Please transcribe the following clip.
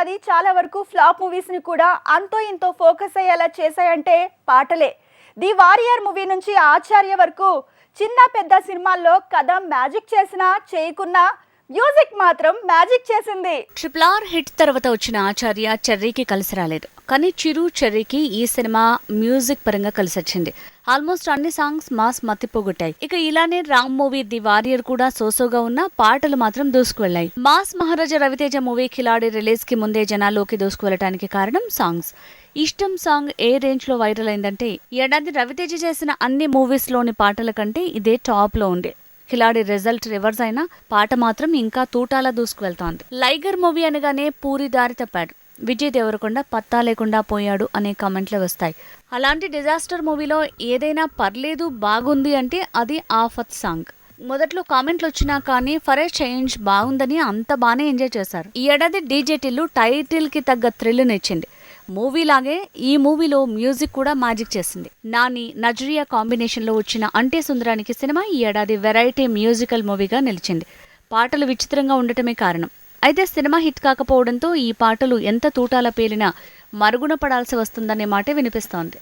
ఏడాది చాలా వరకు ఫ్లాప్ మూవీస్ని కూడా అంతో ఇంతో ఫోకస్ అయ్యేలా చేశాయంటే పాటలే. ది వారియర్ మూవీ నుంచి ఆచార్య వరకు చిన్న పెద్ద సినిమాల్లో కథ మ్యాజిక్ చేసినా చేయకున్నా మ్యూజిక్ మాత్రం మ్యాజిక్ చేసింది. ట్రిపుల్ ఆర్ హిట్ తర్వాత వచ్చిన ఆచార్య చెర్రీకి కలిసి రాలేదు. కానీ చిరు చెర్రీకి ఈ సినిమా మ్యూజిక్ పరంగా కలిసి వచ్చింది. ఆల్మోస్ట్ అన్ని సాంగ్స్ మాస్ మత్తిపోగొట్టాయి ఇక ఇలానే రామ్ మూవీ ది వారియర్ కూడా సోసోగా ఉన్న పాటలు మాత్రం దూసుకువెళ్ళాయి మాస్ మహారాజా రవితేజ మూవీ కిలాడి రిలీజ్కి ముందే జనాల్లోకి దూసుకువెళ్ళటానికి కారణం సాంగ్స్. ఇష్టం సాంగ్ ఏ రేంజ్లో వైరల్ అయిందంటే ఏడాది రవితేజ చేసిన అన్ని మూవీస్లోని పాటల కంటే ఇదే టాప్లో ఉండే కిలాడి రిజల్ట్ రివర్స్ అయినా పాట మాత్రం ఇంకా తూటాలా దూసుకువెళ్తోంది లైగర్ మూవీ అనగానే పూరి దారి తప్పాడు. విజయ్ దేవరకొండ పత్తా లేకుండా పోయాడు అనే కామెంట్లు వస్తాయి. అలాంటి డిజాస్టర్ మూవీలో ఏదైనా పర్లేదు బాగుంది అంటే అది ఆఫత్ సాంగ్. మొదట్లో కామెంట్లు వచ్చినా కానీ ఫర్ ఏ చేంజ్ బాగుందని అంత బాగానే ఎంజాయ్ చేశారు. ఈ ఏడాది డీజే టిల్లు టైటిల్కి తగ్గ థ్రిల్ మూవీలాగే మూవీ లాగే ఈ మూవీలో మ్యూజిక్ కూడా మ్యాజిక్ చేసింది. నాని నజరియా కాంబినేషన్లో వచ్చిన అంటే సుందరానికి సినిమా ఈ ఏడాది వెరైటీ మ్యూజికల్ మూవీగా నిలిచింది. పాటలు విచిత్రంగా ఉండటమే కారణం. అయితే సినిమా హిట్ కాకపోవడంతో ఈ పాటలు ఎంత తూటాల పేలినా మరుగున పడాల్సి వస్తుందనే మాట వినిపిస్తోంది.